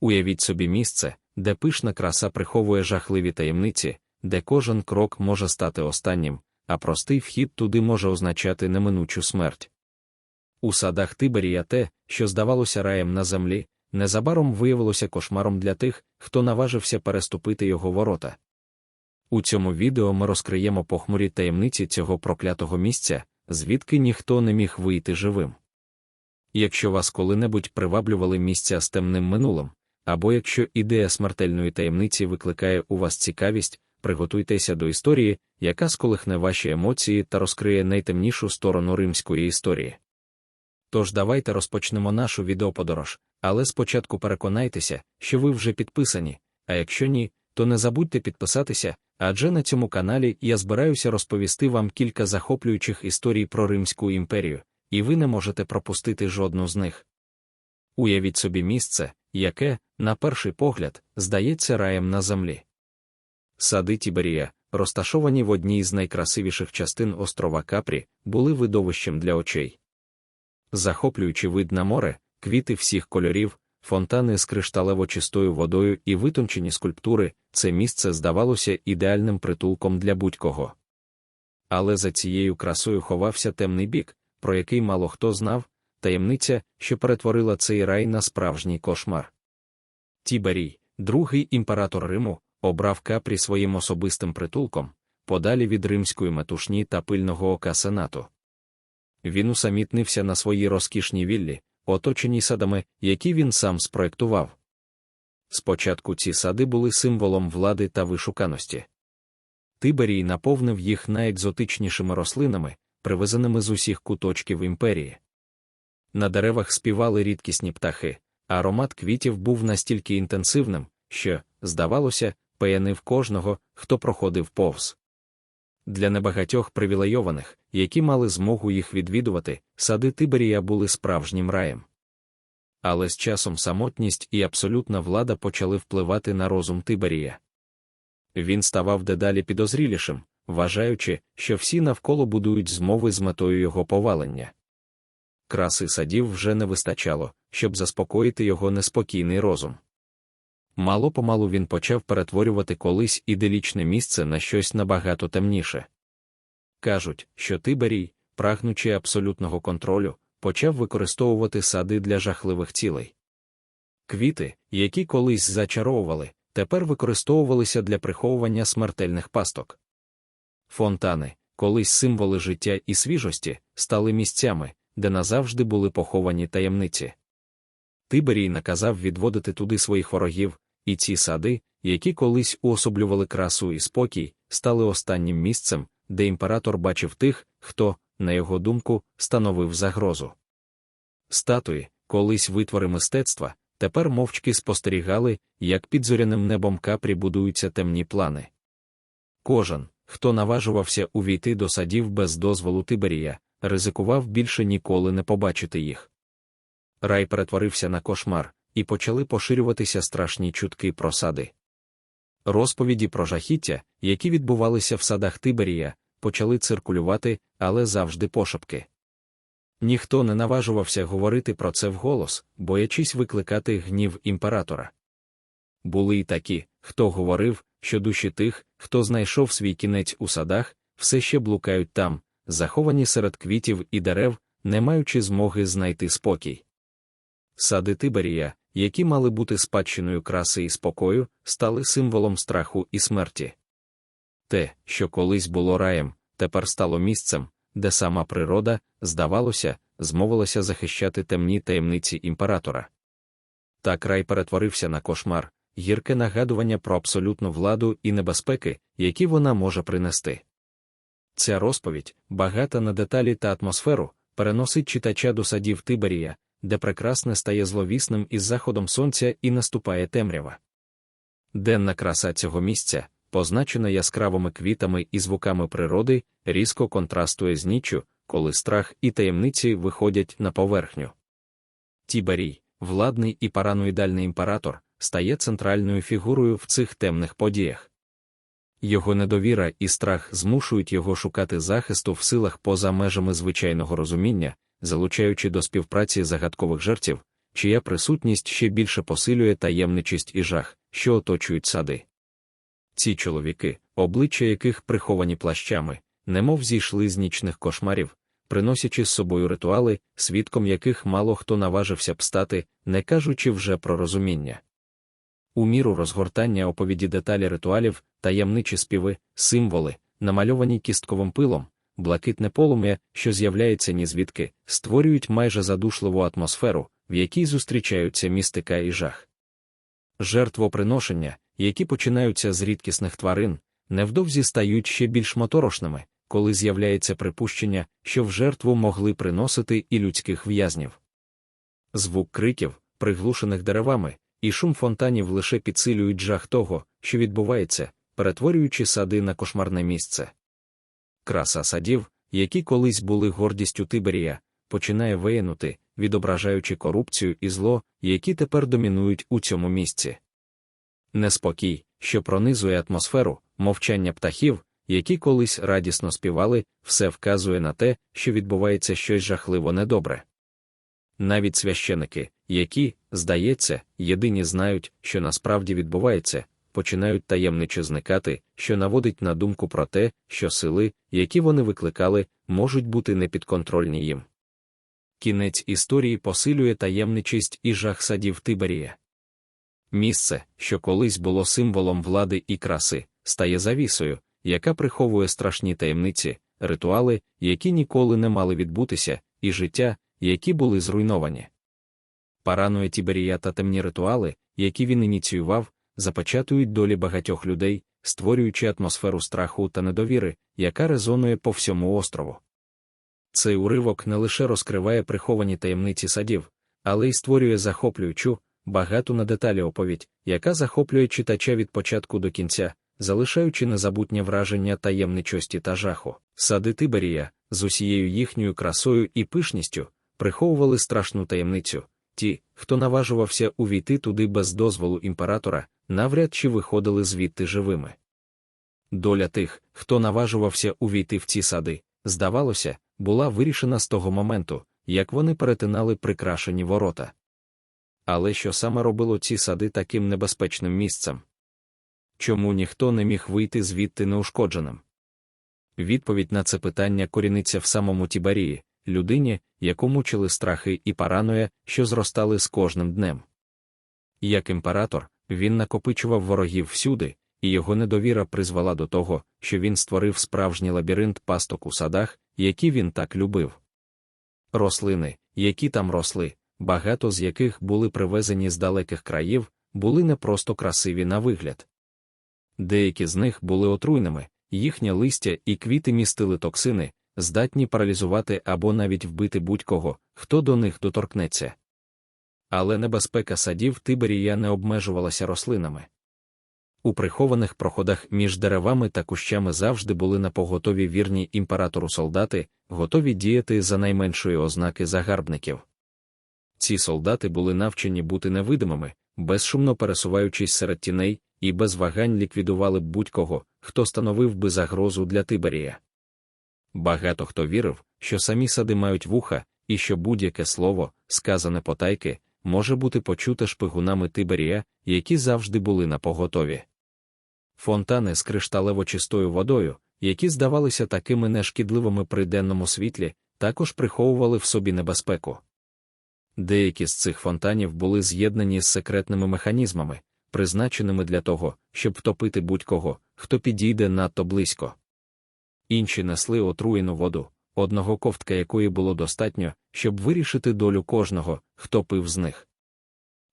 Уявіть собі місце, де пишна краса приховує жахливі таємниці, де кожен крок може стати останнім, а простий вхід туди може означати неминучу смерть. У садах Тиберія те, що здавалося раєм на землі, незабаром виявилося кошмаром для тих, хто наважився переступити його ворота. У цьому відео ми розкриємо похмурі таємниці цього проклятого місця, звідки ніхто не міг вийти живим. Якщо вас коли-небудь приваблювали місця з темним минулим, або якщо ідея смертельної таємниці викликає у вас цікавість, приготуйтеся до історії, яка сколихне ваші емоції та розкриє найтемнішу сторону римської історії. Тож давайте розпочнемо нашу відеоподорож, але спочатку переконайтеся, що ви вже підписані, а якщо ні, то не забудьте підписатися, адже на цьому каналі я збираюся розповісти вам кілька захоплюючих історій про Римську імперію, і ви не можете пропустити жодну з них. Уявіть собі місце, яке, на перший погляд, здається раєм на землі. Сади Тіберія, розташовані в одній з найкрасивіших частин острова Капрі, були видовищем для очей. Захоплюючи вид на море, квіти всіх кольорів, фонтани з кришталево чистою водою і витончені скульптури, це місце здавалося ідеальним притулком для будь-кого. Але за цією красою ховався темний бік, про який мало хто знав, таємниця, що перетворила цей рай на справжній кошмар. Тіберій, другий імператор Риму, обрав капрі своїм особистим притулком, подалі від римської метушні та пильного ока сенату. Він усамітнився на своїй розкішній віллі, оточеній садами, які він сам спроектував. Спочатку ці сади були символом влади та вишуканості. Тиберій наповнив їх найекзотичнішими рослинами, привезеними з усіх куточків імперії. На деревах співали рідкісні птахи, а аромат квітів був настільки інтенсивним, що, здавалося, паянив кожного, хто проходив повз. Для небагатьох привілейованих, які мали змогу їх відвідувати, сади Тиберія були справжнім раєм. Але з часом самотність і абсолютна влада почали впливати на розум Тиберія. Він ставав дедалі підозрілішим, вважаючи, що всі навколо будують змови з метою його повалення. Краси садів вже не вистачало, щоб заспокоїти його неспокійний розум. Мало помалу він почав перетворювати колись іделічне місце на щось набагато темніше. Кажуть, що Тиберій, прагнучи абсолютного контролю, почав використовувати сади для жахливих цілей. Квіти, які колись зачаровували, тепер використовувалися для приховування смертельних пасток. Фонтани, колись символи життя і свіжості, стали місцями, де назавжди були поховані таємниці. Тиберій наказав відводити туди своїх ворогів, і ці сади, які колись уособлювали красу і спокій, стали останнім місцем, де імператор бачив тих, хто, на його думку, становив загрозу. Статуї, колись витвори мистецтва, тепер мовчки спостерігали, як під зоряним небом капрі будуються темні плани. Кожен, хто наважувався увійти до садів без дозволу Тиберія, ризикував більше ніколи не побачити їх. Рай перетворився на кошмар, і почали поширюватися страшні чутки про сади. Розповіді про жахіття, які відбувалися в садах Тиберія, почали циркулювати, але завжди пошепки. Ніхто не наважувався говорити про це вголос, боячись викликати гнів імператора. Були й такі, хто говорив, що душі тих, хто знайшов свій кінець у садах, все ще блукають там, заховані серед квітів і дерев, не маючи змоги знайти спокій. Сади Тиберія, які мали бути спадщиною краси і спокою, стали символом страху і смерті. Те, що колись було раєм, тепер стало місцем, де сама природа, здавалося, змовилася захищати темні таємниці імператора. Так рай перетворився на кошмар, гірке нагадування про абсолютну владу і небезпеки, які вона може принести. Ця розповідь, багата на деталі та атмосферу, переносить читача до садів Тиберія, де прекрасне стає зловісним із заходом сонця і наступає темрява. Денна краса цього місця, позначена яскравими квітами і звуками природи, різко контрастує з ніччю, коли страх і таємниці виходять на поверхню. Тіберій, владний і параноїдальний імператор, стає центральною фігурою в цих темних подіях. Його недовіра і страх змушують його шукати захисту в силах поза межами звичайного розуміння, залучаючи до співпраці загадкових жертв, чия присутність ще більше посилює таємничість і жах, що оточують сади. Ці чоловіки, обличчя яких приховані плащами, немов зійшли з нічних кошмарів, приносячи з собою ритуали, свідком яких мало хто наважився б стати, не кажучи вже про розуміння. У міру розгортання оповіді деталі ритуалів, таємничі співи, символи, намальовані кістковим пилом, блакитне полум'я, що з'являється ні звідки, створюють майже задушливу атмосферу, в якій зустрічаються містика і жах. Жертвоприношення, які починаються з рідкісних тварин, невдовзі стають ще більш моторошними, коли з'являється припущення, що в жертву могли приносити і людських в'язнів. Звук криків, приглушених деревами, і шум фонтанів лише підсилюють жах того, що відбувається, перетворюючи сади на кошмарне місце. Краса садів, які колись були гордістю Тиберія, починає виянути, відображаючи корупцію і зло, які тепер домінують у цьому місці. Неспокій, що пронизує атмосферу, мовчання птахів, які колись радісно співали, все вказує на те, що відбувається щось жахливо недобре. Навіть священики, які, здається, єдині знають, що насправді відбувається, починають таємниче зникати, що наводить на думку про те, що сили, які вони викликали, можуть бути непідконтрольні їм. Кінець історії посилює таємничість і жах садів Тиберія. Місце, що колись було символом влади і краси, стає завісою, яка приховує страшні таємниці, ритуали, які ніколи не мали відбутися, і життя, які були зруйновані. Паранує Тіберія та темні ритуали, які він ініціював, запечатують долі багатьох людей, створюючи атмосферу страху та недовіри, яка резонує по всьому острову. Цей уривок не лише розкриває приховані таємниці садів, але й створює захоплюючу, багату на деталі оповідь, яка захоплює читача від початку до кінця, залишаючи незабутнє враження таємничості та жаху. Сади Тиберія, з усією їхньою красою і пишністю, приховували страшну таємницю. Ті, хто наважувався увійти туди без дозволу імператора, навряд чи виходили звідти живими. Доля тих, хто наважувався увійти в ці сади, здавалося, була вирішена з того моменту, як вони перетинали прикрашені ворота. Але що саме робило ці сади таким небезпечним місцем? Чому ніхто не міг вийти звідти неушкодженим? Відповідь на це питання коріниться в самому Тібарії, людині, яку мучили страхи і параноя, що зростали з кожним днем. Як імператор, він накопичував ворогів всюди, і його недовіра призвела до того, що він створив справжній лабіринт пасток у садах, які він так любив. Рослини, які там росли, багато з яких були привезені з далеких країв, були не просто красиві на вигляд. Деякі з них були отруйними, їхнє листя і квіти містили токсини, здатні паралізувати або навіть вбити будь-кого, хто до них доторкнеться. Але небезпека садів Тиберія не обмежувалася рослинами. У прихованих проходах між деревами та кущами завжди були на поготові вірні імператору солдати, готові діяти за найменшої ознаки загарбників. Ці солдати були навчені бути невидимими, безшумно пересуваючись серед тіней, і без вагань ліквідували б будь-кого, хто становив би загрозу для Тиберія. Багато хто вірив, що самі сади мають вуха, і що будь-яке слово, сказане потайки, може бути почуте шпигунами Тиберія, які завжди були на поготові. Фонтани з кришталево чистою водою, які здавалися такими нешкідливими при денному світлі, також приховували в собі небезпеку. Деякі з цих фонтанів були з'єднані з секретними механізмами, призначеними для того, щоб втопити будь-кого, хто підійде надто близько. Інші несли отруєну воду, одного ковтка якої було достатньо, щоб вирішити долю кожного, хто пив з них.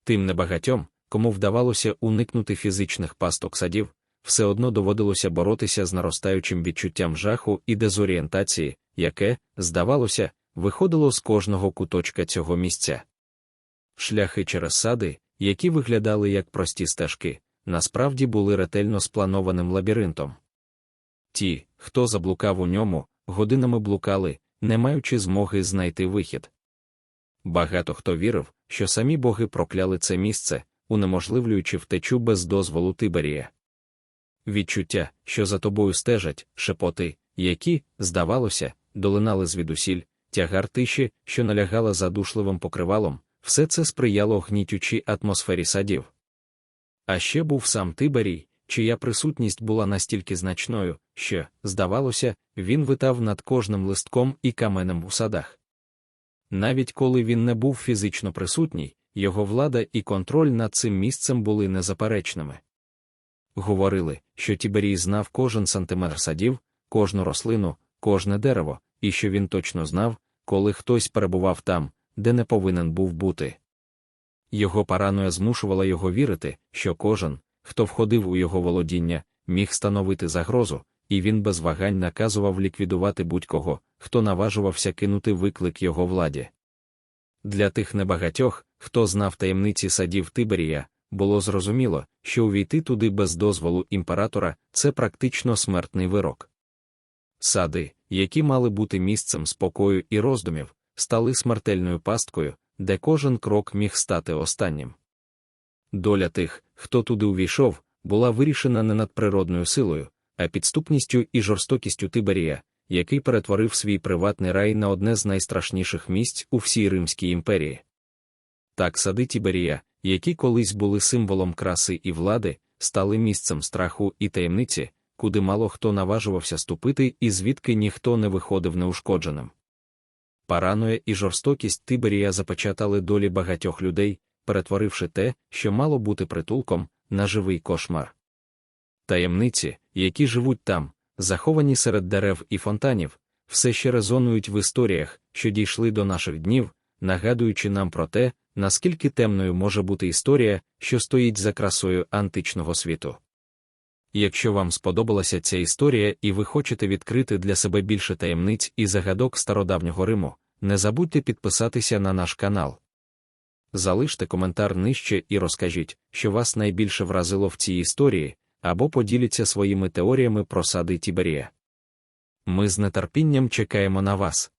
Тим небагатьом, кому вдавалося уникнути фізичних пасток садів, все одно доводилося боротися з наростаючим відчуттям жаху і дезорієнтації, яке, здавалося, виходило з кожного куточка цього місця. Шляхи через сади, які виглядали як прості стежки, насправді були ретельно спланованим лабіринтом. Ті, хто заблукав у ньому, годинами блукали, не маючи змоги знайти вихід. Багато хто вірив, що самі боги прокляли це місце, унеможливлюючи втечу без дозволу Тиберія. Відчуття, що за тобою стежать, шепоти, які, здавалося, долинали звідусіль, тягар тиші, що налягала задушливим покривалом, все це сприяло гнітючій атмосфері садів. А ще був сам Тиберій, чия присутність була настільки значною, що, здавалося, він витав над кожним листком і каменем у садах. Навіть коли він не був фізично присутній, його влада і контроль над цим місцем були незаперечними. Говорили, що Тіберій знав кожен сантиметр садів, кожну рослину, кожне дерево, і що він точно знав, коли хтось перебував там, де не повинен був бути. Його параноя змушувала його вірити, що кожен, хто входив у його володіння, міг становити загрозу, і він без вагань наказував ліквідувати будь-кого, хто наважувався кинути виклик його владі. Для тих небагатьох, хто знав таємниці садів Тиберія, було зрозуміло, що увійти туди без дозволу імператора це практично смертний вирок. Сади, які мали бути місцем спокою і роздумів, стали смертельною пасткою, де кожен крок міг стати останнім. Доля тих, хто туди увійшов, була вирішена не надприродною силою, а підступністю і жорстокістю Тиберія, який перетворив свій приватний рай на одне з найстрашніших місць у всій Римській імперії. Так сади Тіберія, які колись були символом краси і влади, стали місцем страху і таємниці, куди мало хто наважувався ступити і звідки ніхто не виходив неушкодженим. Параноя і жорстокість Тиберія запечатали долі багатьох людей, перетворивши те, що мало бути притулком, на живий кошмар. Таємниці, які живуть там, заховані серед дерев і фонтанів, все ще резонують в історіях, що дійшли до наших днів, нагадуючи нам про те, наскільки темною може бути історія, що стоїть за красою античного світу. Якщо вам сподобалася ця історія і ви хочете відкрити для себе більше таємниць і загадок стародавнього Риму, не забудьте підписатися на наш канал. Залиште коментар нижче і розкажіть, що вас найбільше вразило в цій історії, або поділіться своїми теоріями про сади Тіберія. Ми з нетерпінням чекаємо на вас.